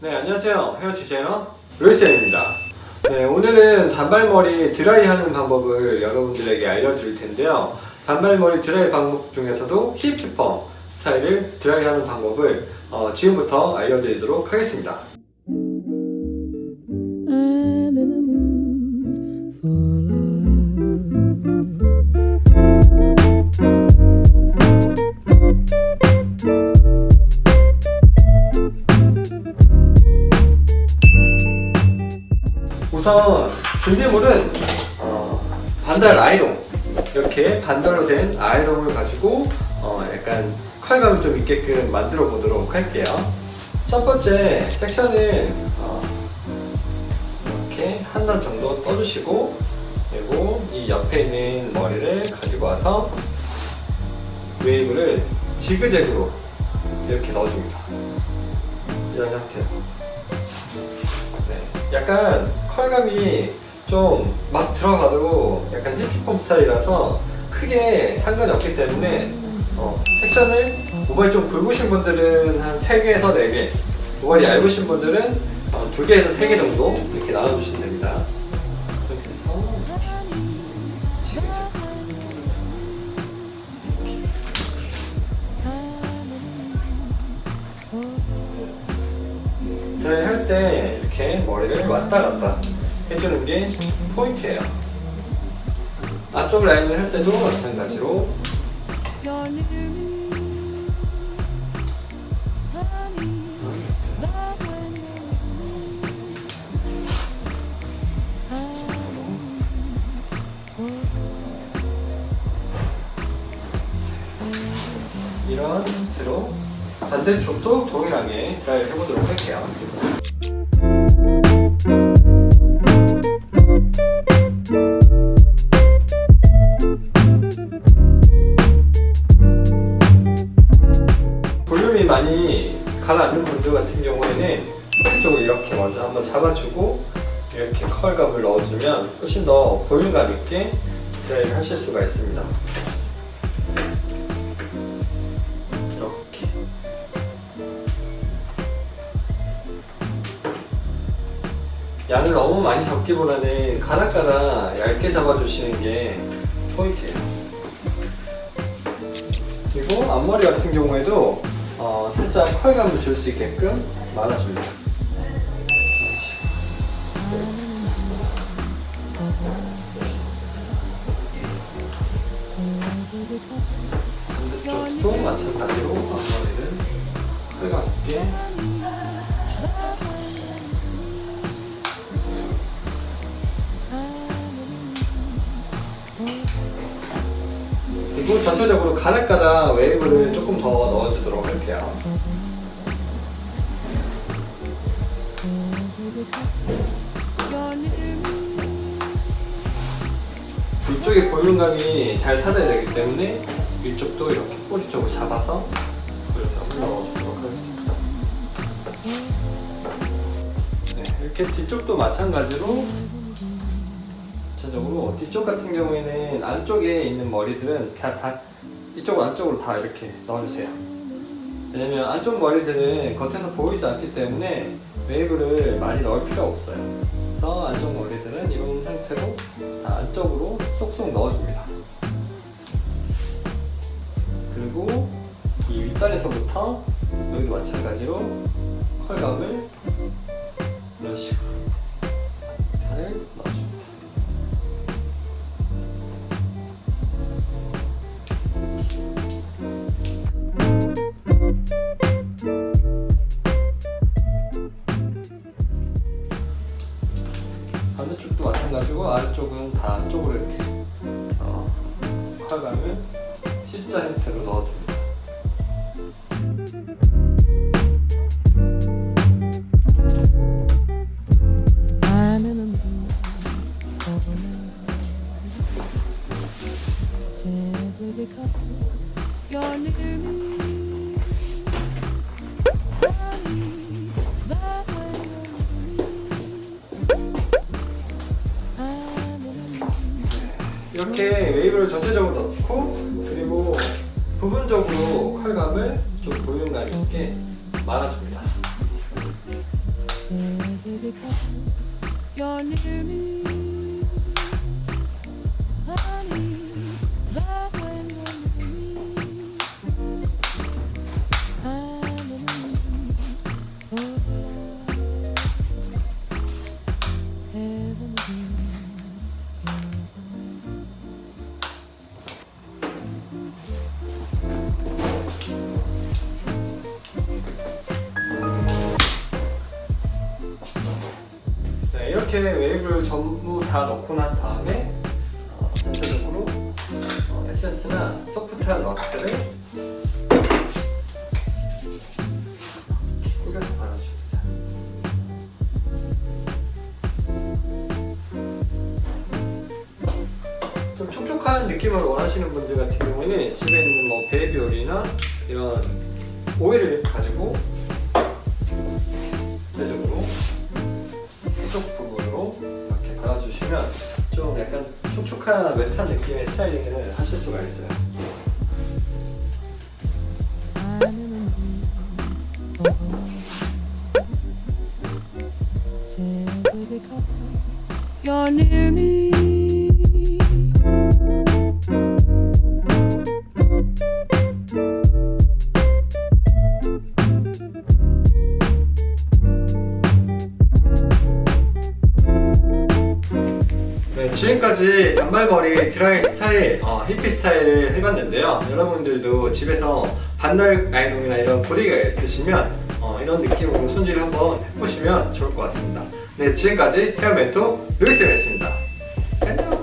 네, 안녕하세요. 헤어 디자이너 루이스입니다. 네, 오늘은 단발머리 드라이 하는 방법을 여러분들에게 알려드릴 텐데요. 단발머리 드라이 방법 중에서도 힙히퍼 스타일을 드라이 하는 방법을 어, 지금부터 알려드리도록 하겠습니다. 우선 준비물은 어, 반달 아이롱 이렇게 반달로 된 아이롱을 가지고 어, 약간 컬감을 좀 있게끔 만들어 보도록 할게요. 첫 번째 섹션을 어, 이렇게 한 단 정도 떠주시고 그리고 이 옆에 있는 머리를 가지고 와서 웨이브를 지그재그로 이렇게 넣어줍니다. 이런 상태로. 네, 약간 컬감이 좀 막 들어가도 약간 힙힙홈 스타일이라서 크게 상관이 없기 때문에 어, 섹션을 모발이 좀 굵으신 분들은 한 3개에서 4개 모발이 얇으신 분들은 어, 2개에서 3개 정도 이렇게 나눠주시면 됩니다 머리를 왔다 갔다 해주는 게 포인트예요. 앞쪽 라인을 할 때도 마찬가지로 이런 채로 반대쪽도 동일하게 드라이를 해보도록 할게요. 이 가라앉는 분들 같은 경우에는 허리 쪽을 이렇게 먼저 한번 잡아주고 이렇게 컬감을 넣어주면 훨씬 더 볼륨감 있게 드라이를 하실 수가 있습니다. 양을 너무 많이 잡기보다는 가닥가닥 얇게 잡아주시는 게 포인트예요. 그리고 앞머리 같은 경우에도 어, 살짝 컬감을 줄 수 있게끔 말아줍니다. 반대쪽도 마찬가지로 앞머리를 컬감 있게 그리고 전체적으로 가닥가닥 웨이브를 조금 더 넣어주도록 할게요. 위쪽에 볼륨감이 잘 살아야 되기 때문에 위쪽도 이렇게 꼬리 쪽을 잡아서 볼륨감을 넣어주도록 하겠습니다. 네, 이렇게 뒤쪽도 마찬가지로 전체적으로 뒤쪽 같은 경우에는 안쪽에 있는 머리들은 그냥 다 이쪽 안쪽으로 다 이렇게 넣어주세요. 왜냐면 안쪽 머리들은 겉에서 보이지 않기 때문에 웨이브를 많이 넣을 필요 없어요. 그래서 안쪽 머리들은 이런 상태로 다 안쪽으로 쏙쏙 넣어줍니다. 그리고 이 윗단에서부터 여기도 마찬가지로 컬감을 이런 식으로 마찬가지고 아래쪽은 다 안쪽으로 이렇게 어, 컬감을 C자 형태로 넣어줍니다. 웨이브를 전체적으로 넣고 그리고 부분적으로 컬감을 좀 볼륨감 있게 말아줍니다. 이렇게 웨이브를 전부 다 넣고 난 다음에 어, 전체적으로 어, 에센스나 소프트한 왁스를 꾸겨서 발라줍니다. 좀 촉촉한 느낌을 원하시는 분들 같은 경우는 집에 있는 뭐 베이비올이나 이런 오일을 가지고 한쪽 부분으로 이렇게 발라주시면 좀 약간 촉촉한 웨트한 느낌의 스타일링을 하실 수가 있어요. You're. 지금까지 단발머리 드라이 스타일, 어, 히피 스타일을 해봤는데요. 여러분들도 집에서 반달 아이롱이나 이런 보디가 있으시면 어, 이런 느낌으로 손질 한번 해보시면 좋을 것 같습니다. 네, 지금까지 헤어 멘토 루이스였습니다. 안녕!